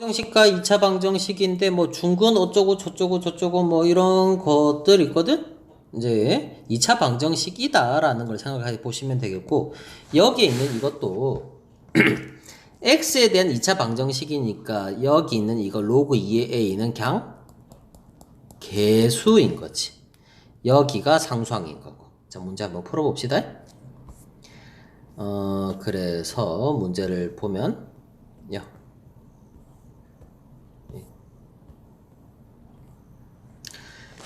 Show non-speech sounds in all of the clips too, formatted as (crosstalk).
방정식과 2차 방정식인데 뭐 중근 어쩌고 저쩌고 저쩌고 뭐 이런 것들 있거든? 이제 2차 방정식이다 라는 걸 생각해 보시면 되겠고 여기에 있는 이것도 (clears throat) x에 대한 2차 방정식이니까 여기 있는 이거 로그 2의 a는 그냥 개수인 거지. 여기가 상수항인 거고. 자, 문제 한번 풀어봅시다. 어, 그래서 문제를 보면, 요.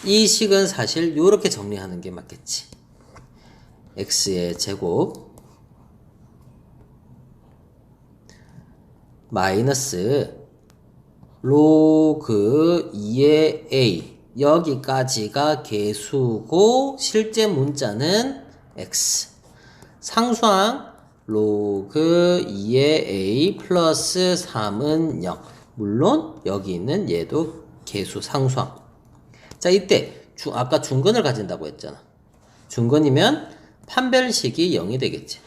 이 식은 사실 이렇게 정리하는 게 맞겠지. x의 제곱 마이너스 로그 2의 a. 여기까지가 개수고 실제 문자는 x. 상수항 로그 2의 a 플러스 3은 0 물론 여기 있는 얘도 개수 상수항 자 이때 주, 아까 중근을 가진다고 했잖아. 중근이면 판별식이 0이 되겠지.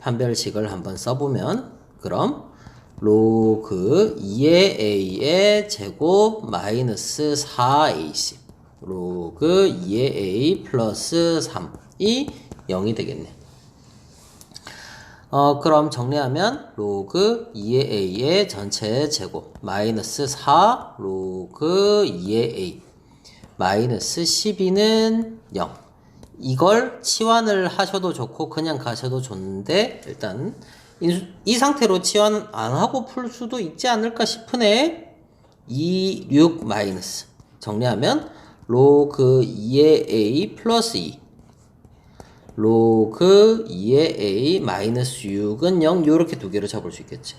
판별식을 한번 써보면 그럼 로그 2의 a의 제곱 마이너스 4ac 로그 2의 a 플러스 3이 0이 되겠네. 어 그럼 정리하면 로그 2의 a의 전체 제곱 마이너스 4 로그 2의 a 마이너스 12는 0 이걸 치환을 하셔도 좋고 그냥 가셔도 좋은데 일단 이 상태로 치환 안 하고 풀 수도 있지 않을까 싶으네. 2, 6 마이너스. 정리하면 로그 2의 a 플러스 2 로그 2의 a 마이너스 6은 0 요렇게 두 개로 잡을 수 있겠지.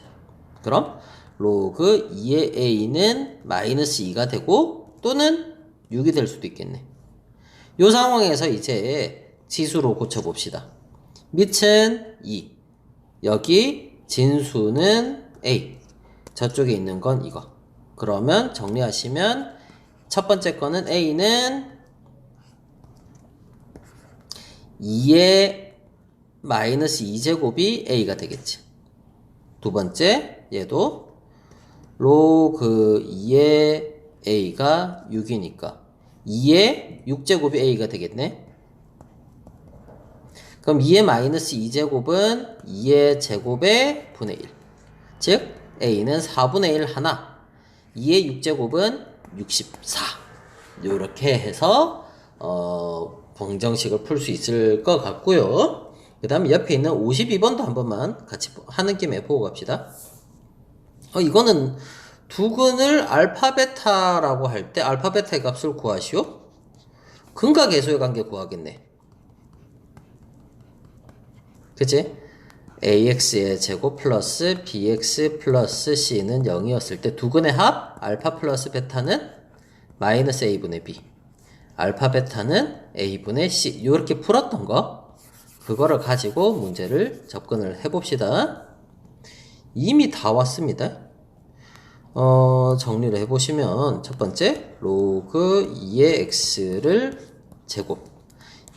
그럼 로그 2의 a는 마이너스 2가 되고 또는 6이 될 수도 있겠네 요 상황에서 이제 지수로 고쳐봅시다 밑은 2 여기 진수는 A. 저쪽에 있는 건 이거. 그러면 정리하시면 첫 번째 거는 A는 2의 마이너스 2제곱이 A가 되겠지. 두 번째 얘도 로그 2의 A가 6이니까 2의 6제곱이 A가 되겠네. 그럼 2의 마이너스 2제곱은 2의 제곱의 분의 1. 즉, a는 4분의 1 하나, 2의 6제곱은 64. 이렇게 해서, 어, 방정식을 풀 수 있을 것 같고요. 그 다음에 옆에 있는 52번도 한 번만 같이 하는 김에 보고 갑시다. 어, 이거는 두근을 알파 베타라고 할 때 알파 베타의 값을 구하시오. 근과 계수의 관계 구하겠네. 그치? ax의 제곱 플러스 bx 플러스 c는 0이었을 때 두근의 합 알파 플러스 베타는 마이너스 a분의 b 알파 베타는 a분의 c 이렇게 풀었던 거 그거를 가지고 문제를 접근을 해봅시다 이미 다 왔습니다 어, 정리를 해보시면 첫 번째 로그 2의 x를 제곱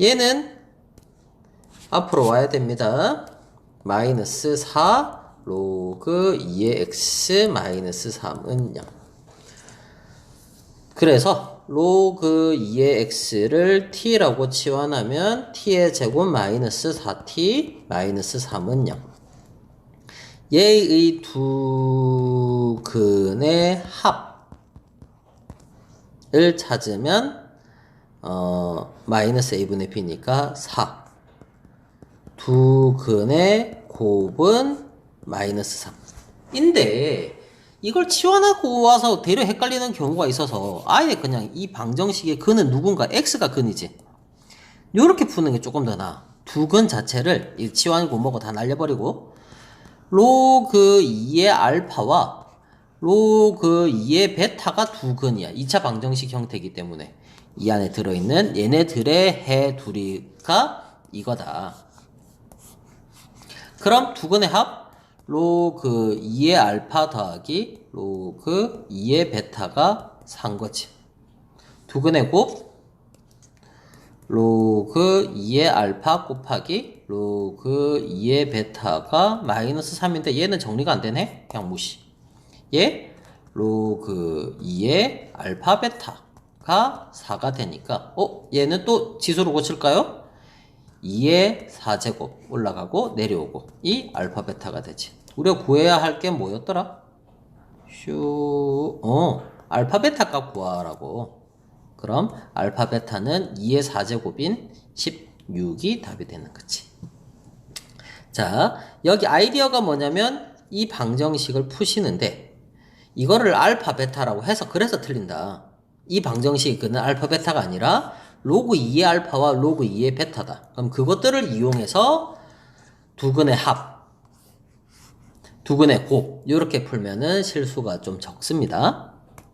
얘는 앞으로 와야 됩니다. 마이너스 4 로그 2의 x 마이너스 3은 0. 그래서 로그 2의 x를 t라고 치환하면 t의 제곱 마이너스 4t 마이너스 3은 0. 얘의 두 근의 합을 찾으면 어, 마이너스 a분의 b니까 4. 두 근의 곱은 마이너스 3. 인데 이걸 치환하고 와서 대려 헷갈리는 경우가 있어서 아예 그냥 이 방정식의 근은 누군가 x가 근이지. 요렇게 푸는 게 조금 더 나아. 두 근 자체를 이 치환이고 뭐고 다 날려버리고 로그 2의 알파와 로그 2의 베타가 두 근이야. 2차 방정식 형태이기 때문에 이 안에 들어있는 얘네들의 해 둘이가 이거다. 그럼 두근의 합 로그 2의 알파 더하기 로그 2의 베타가 산 거지. 두근의 곱 로그 2의 알파 곱하기 로그 2의 베타가 마이너스 3인데 얘는 정리가 안 되네? 그냥 무시. 얘 로그 2의 알파 베타가 4가 되니까 어? 얘는 또 지수로 고칠까요? 2의 4제곱 올라가고 내려오고 이 알파 베타가 되지 우리가 구해야 할 게 뭐였더라? 슈... 어 알파 베타 값 구하라고 그럼 알파 베타는 2의 4제곱인 16이 답이 되는 거지 자, 여기 아이디어가 뭐냐면 이 방정식을 푸시는데 이거를 알파 베타라고 해서 그래서 틀린다. 이 방정식은 알파 베타가 아니라 로그 2의 알파와 로그 2의 베타다. 그럼 그것들을 이용해서 두 근의 합, 두 근의 곱 이렇게 풀면은 실수가 좀 적습니다.